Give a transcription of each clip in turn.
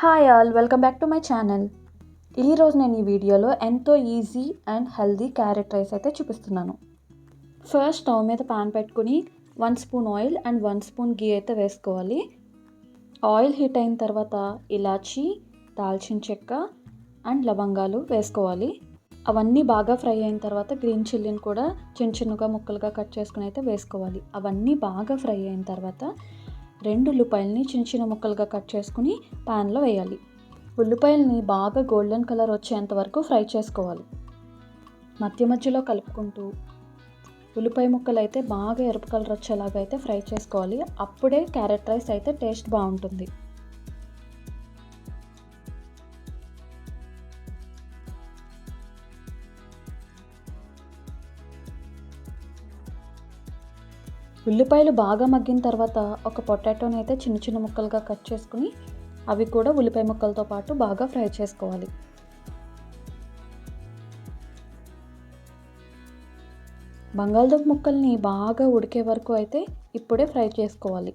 Hi all welcome back to my channel ఈరోజు నేను ఈ వీడియోలో ఎంతో easy and healthy carrot rice అయితే చూపిస్తున్నాను. ఫస్ట్ స్టవ్ మీద పాన్ పెట్టుకుని one spoon oil and one spoon ghee అయితే వేసుకోవాలి. ఆయిల్ హీట్ అయిన తర్వాత ఇలాచీ దాల్చిన చెక్క అండ్ లవంగాలు వేసుకోవాలి. అవన్నీ బాగా ఫ్రై అయిన తర్వాత గ్రీన్ చిల్లీని కూడా చిన్న చిన్నగా ముక్కలుగా కట్ చేసుకుని అయితే వేసుకోవాలి. అవన్నీ బాగా ఫ్రై అయిన తర్వాత రెండు ఉల్లిపాయలని చిన్న చిన్న ముక్కలుగా కట్ చేసుకుని ప్యాన్లో వేయాలి. ఉల్లిపాయలని బాగా గోల్డెన్ కలర్ వచ్చేంత వరకు ఫ్రై చేసుకోవాలి. మధ్య మధ్యలో కలుపుకుంటూ ఉల్లిపాయ ముక్కలు అయితే బాగా ఎరుపు కలర్ వచ్చేలాగా అయితే ఫ్రై చేసుకోవాలి. అప్పుడే క్యారెట్ రైస్ అయితే టేస్ట్ బాగుంటుంది. ఉల్లిపాయలు బాగా మగ్గిన తర్వాత ఒక పొటాటోని అయితే చిన్న చిన్న ముక్కలుగా కట్ చేసుకుని అవి కూడా ఉల్లిపాయ ముక్కలతో పాటు బాగా ఫ్రై చేసుకోవాలి. బంగాళదుంప ముక్కల్ని బాగా ఉడికే వరకు అయితే ఇప్పుడే ఫ్రై చేసుకోవాలి.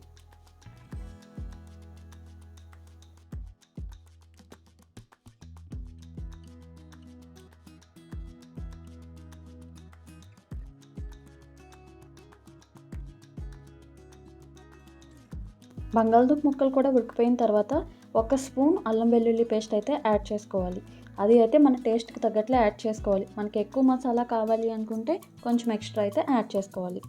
బంగాళదుంప ముక్కలు కూడా ఉడికిపోయిన తర్వాత ఒక స్పూన్ అల్లం వెల్లుల్లి పేస్ట్ అయితే యాడ్ చేసుకోవాలి. అది అయితే మన టేస్ట్కి తగ్గట్లే యాడ్ చేసుకోవాలి. మనకి ఎక్కువ మసాలా కావాలి అనుకుంటే కొంచెం ఎక్స్ట్రా అయితే యాడ్ చేసుకోవాలి.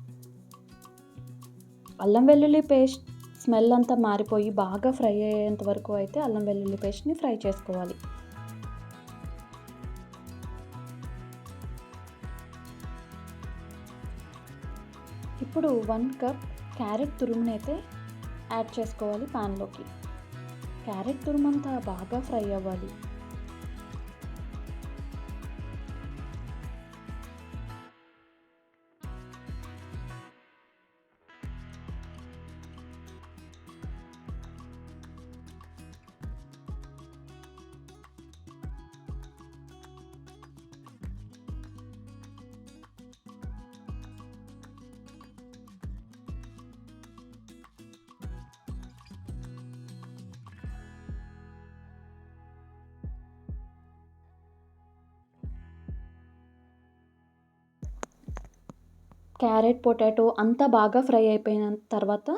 అల్లం వెల్లుల్లి పేస్ట్ స్మెల్ అంతా మారిపోయి బాగా ఫ్రై అయ్యేంత వరకు అయితే అల్లం వెల్లుల్లి పేస్ట్ని ఫ్రై చేసుకోవాలి. ఇప్పుడు వన్ కప్ క్యారెట్ తురుమునైతే యాడ్ చేసుకోవాలి పాన్లోకి క్యారెట్ తురుమంతా బాగా ఫ్రై అవ్వాలి. క్యారెట్ పొటాటో అంతా బాగా ఫ్రై అయిపోయిన తర్వాత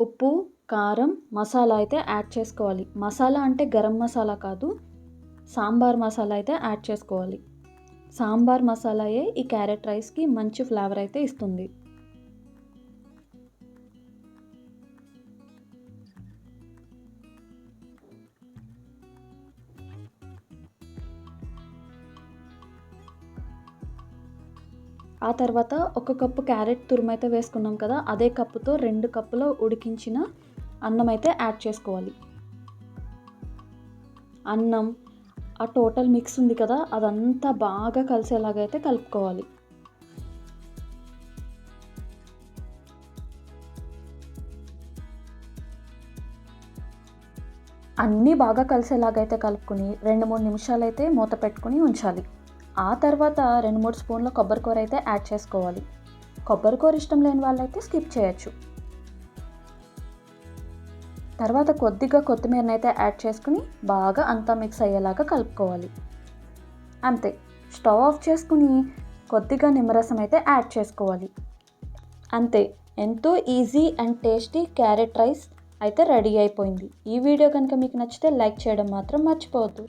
ఉప్పు కారం మసాలా అయితే యాడ్ చేసుకోవాలి. మసాలా అంటే గరం మసాలా కాదు సాంబార్ మసాలా అయితే యాడ్ చేసుకోవాలి. సాంబార్ మసాలాయే ఈ క్యారెట్ రైస్కి మంచి ఫ్లేవర్ అయితే ఇస్తుంది. ఆ తర్వాత ఒక కప్పు క్యారెట్ తురుమైతే వేసుకున్నాం కదా అదే కప్పుతో రెండు కప్పులో ఉడికించిన అన్నం అయితే యాడ్ చేసుకోవాలి. అన్నం ఆ టోటల్ మిక్స్ ఉంది కదా అదంతా బాగా కలిసేలాగైతే కలుపుకోవాలి. అన్నీ బాగా కలిసేలాగైతే కలుపుకొని రెండు మూడు నిమిషాలు అయితే మూత పెట్టుకుని ఉంచాలి. ఆ తర్వాత రెండు మూడు స్పూన్ల కొబ్బరికూర అయితే యాడ్ చేసుకోవాలి. కొబ్బరికూర ఇష్టం లేని వాళ్ళైతే స్కిప్ చేయొచ్చు. తర్వాత కొద్దిగా కొత్తిమీరని అయితే యాడ్ చేసుకుని బాగా అంతా మిక్స్ అయ్యేలాగా కలుపుకోవాలి. అంతే స్టవ్ ఆఫ్ చేసుకుని కొద్దిగా నిమ్మరసం అయితే యాడ్ చేసుకోవాలి. అంతే ఎంతో easy and tasty carrot rice అయితే రెడీ అయిపోయింది. ఈ వీడియో కనుక మీకు నచ్చితే లైక్ చేయడం మాత్రం మర్చిపోవద్దు.